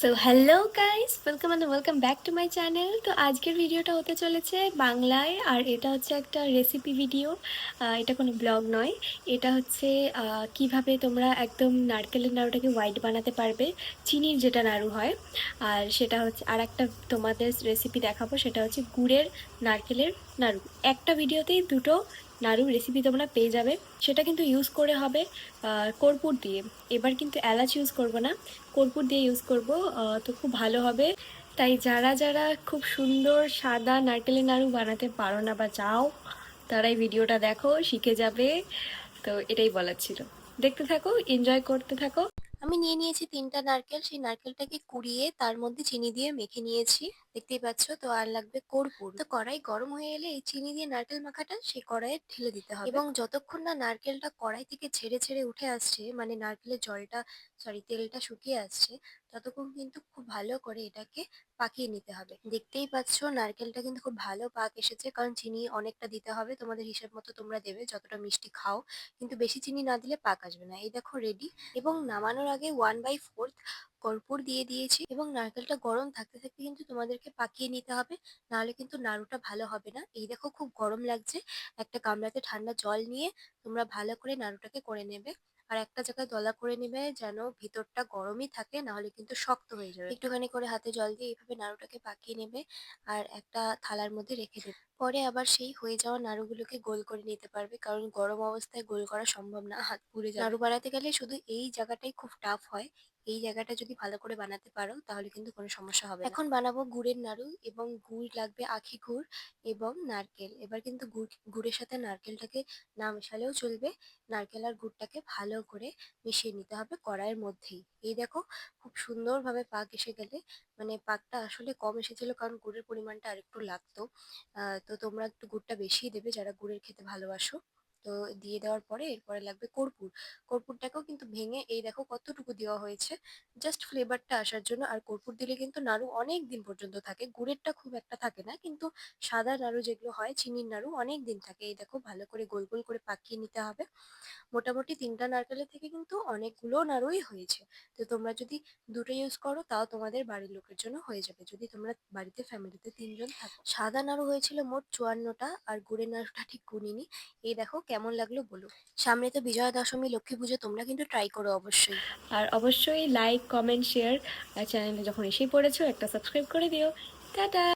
So hello guys welcome and welcome back to my channel তো আজকের ভিডিওটা হতে চলেছে বাংলায়, আর এটা হচ্ছে একটা রেসিপি ভিডিও এটা কোনো ব্লগ নয়। এটা হচ্ছে কীভাবে তোমরা একদম নারকেলের নাড়ুটাকে হোয়াইট বানাতে পারবে, চিনির যেটা নাড়ু হয়। আর সেটা হচ্ছে আর একটা তোমাদের রেসিপি দেখাবো, সেটা হচ্ছে গুড়ের নারকেলের নাড়ু। একটা ভিডিওতেই দুটো নাড়ু রেসিপি তোমরা পেয়ে যাবে। সেটা কিন্তু ইউজ করে হবে কর্পূর দিয়ে। এবার কিন্তু এলাচ ইউজ করব না। কর্পূর দিয়ে ইউজ করব তো খুব ভালো হবে। তাই যারা যারা খুব সুন্দর সাদা নারকেলের নাড়ু বানাতে পারো না বা চাও, তারাই ভিডিওটা দেখো, শিখে যাবে। তো এটাই বলার ছিল। দেখতে থাকো এনজয় করতে থাকো। আমি নিয়ে নিয়েছি তিনটা নারকেল। সেই নারকেলটাকে কুড়িয়ে তার মধ্যে চিনি দিয়ে মেখে নিয়েছি। দেখতেই পাচ্ছ, তো আর লাগবে কর্পূর। তো কড়াই গরম হয়ে এলে এই চিনি দিয়ে নারকেল মাখাটা সেই কড়াইয়ে ঢেলে দিতে হবে। এবং যতক্ষণ না নারকেলটা কড়াই থেকে ছেড়ে ছেড়ে উঠে আসছে মানে নারকেলের জলটা সরি তেলটা শুকিয়ে আসছে ততক্ষণ কিন্তু খুব ভালো করে এটাকে পাকিয়ে নিতে হবে। দেখতেই পাচ্ছ নারকেলটা কিন্তু খুব ভালো পাক এসেছে, কারণ চিনি অনেকটা দিতে হবে, তোমাদের হিসাব মতো তোমরা দেবে, যতটা মিষ্টি খাও। কিন্তু বেশি চিনি না দিলে পাক আসবে না। এই দেখো রেডি এবং নামানোর আগে ওয়ান বাই ফোর্থ কর্পূর দিয়ে দিয়েছি এবং নারকেলটা গরম থাকতে থাকতে কিন্তু তোমাদেরকে পাকিয়ে নিতে হবে, নাহলে কিন্তু নাড়ুটা ভালো হবে না। এই দেখো খুব গরম লাগছে, একটা গামলাতে ঠান্ডা জল নিয়ে তোমরা ভালো করে নাড়ুটাকে করে নেবে। আর একটা জায়গায় দলা করে নেবে যেন ভিতরটা গরমই থাকে, নাহলে কিন্তু শক্ত হয়ে যাবে। একটুখানি করে হাতে জল দিয়ে এইভাবে নাড়ুটাকে পাকিয়ে নেবে আর একটা থালার মধ্যে রেখে দেবে। পরে আবার সেই হয়ে যাওয়া নাড়ুগুলোকে গোল করে নিতে পারবে। কারণ গরম অবস্থায় গোল করা সম্ভব না, হাত পুড়ে নাড়ু বানাতে গেলে শুধু এই জায়গাটাই খুব টাফ হয়। এই জায়গাটা যদি ভালো করে বানাতে পারো, তাহলে কিন্তু কোনো সমস্যা হবে এখন বানাবো গুড়ের নাড়ু এবং গুড় লাগবে আখি গুড় এবং নারকেল। এবার কিন্তু গুড়, গুড়ের সাথে নারকেলটাকে না মেশালেও চলবে। নারকেল আর গুড়টাকে ভালো করে মিশিয়ে নিতে হবে কড়াইয়ের মধ্যেই। এই দেখো, খুব সুন্দরভাবে পাক এসে গেলে মানে পাকটা আসলে কম এসেছিল কারণ গুড়ের পরিমাণটা আরেকটু লাগতো। তো তোমরা একটু গুড়টা বেশিই দেবে যারা গুড়ের খেতে ভালোবাসো। তো দিয়ে দেওয়ার পরে এরপরে লাগবে কর্পূর। কর্পূরটাকেও কিন্তু ভেঙে এই দেখো কতটুকু দেওয়া হয়েছে। জাস্ট ফ্লেভারটা আসার জন্য আর কর্পূর দিলে কিন্তু নাড়ু অনেক দিন পর্যন্ত থাকে। গুড়েরটা খুব একটা থাকে না কিন্তু সাদা নাড়ু যেগুলো হয়, চিনির নাড়ু অনেক দিন থাকে। এই দেখো ভালো করে গোল গোল করে পাকিয়ে নিতে হবে। মোটামুটি তিনটা নারকেলের থেকে কিন্তু অনেকগুলো নাড়ুই হয়েছে। তো তোমরা যদি দুটো ইউজ করো তাও তোমাদের বাড়ির লোকের জন্য হয়ে যাবে। যদি তোমরা বাড়িতে ফ্যামিলিতে তিনজন থাকো। সাদা নাড়ু হয়েছিল মোট চুয়ান্নটা আর গুড়ের নাড়ুটা ঠিক গুনিনি। এই দেখো কেমন লাগল বলো? সামনে তো বিজয়া দশমী লক্ষ্মী পুজো, তোমরা কিন্তু ট্রাই করো অবশ্যই। আর অবশ্যই লাইক কমেন্ট শেয়ার চ্যানেলে যখন এসেই পড়েছো, একটা সাবস্ক্রাইব করে দিও। টাটা!